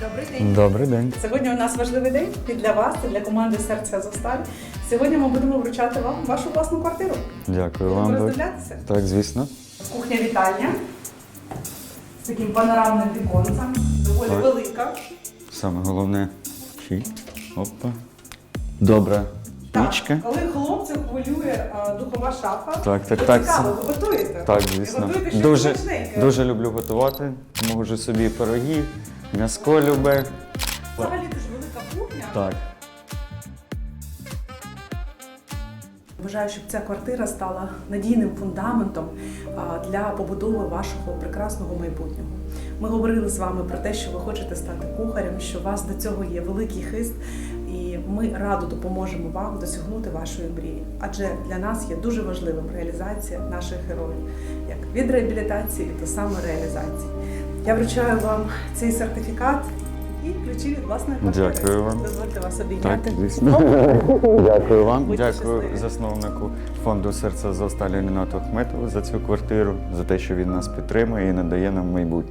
Добрий день. Добрий день. Сьогодні у нас важливий день і для вас, і для команди Серця Зосталь. Сьогодні ми будемо вручати вам вашу власну квартиру. Дякую Будемо вам. Роздивлятися. так, звісно. Кухня вітальня з таким панорамним віконцем, доволі Так. велика. Саме головне. Чи. Опа. Добра пічка. коли хлопців хвилює а, духова шафа, Так, так, ви так. цікаво, ви готуєте? Так, І звісно. готуєте щось Дуже, смачненьке. дуже люблю готувати. Можу собі пироги, м'яско любе. Взагалі дуже велика кухня. Так. Бажаю, щоб ця квартира стала надійним фундаментом для побудови вашого прекрасного майбутнього. Ми говорили з вами про те, що ви хочете стати кухарем, що у вас до цього є великий хист, і ми радо допоможемо вам досягнути вашої мрії. Адже для нас є дуже важливим реалізація наших героїв, як від реабілітації до самореалізації. Я вручаю вам цей сертифікат і ключі від власної квартири. Дякую вам. Дозвольте вас Так, обійняти. звісно. Дякую вам. Будьте Дякую щасливі. засновнику фонду серця Зосталі Ахметову за цю квартиру, за те, що він нас підтримує і надає нам майбутнє.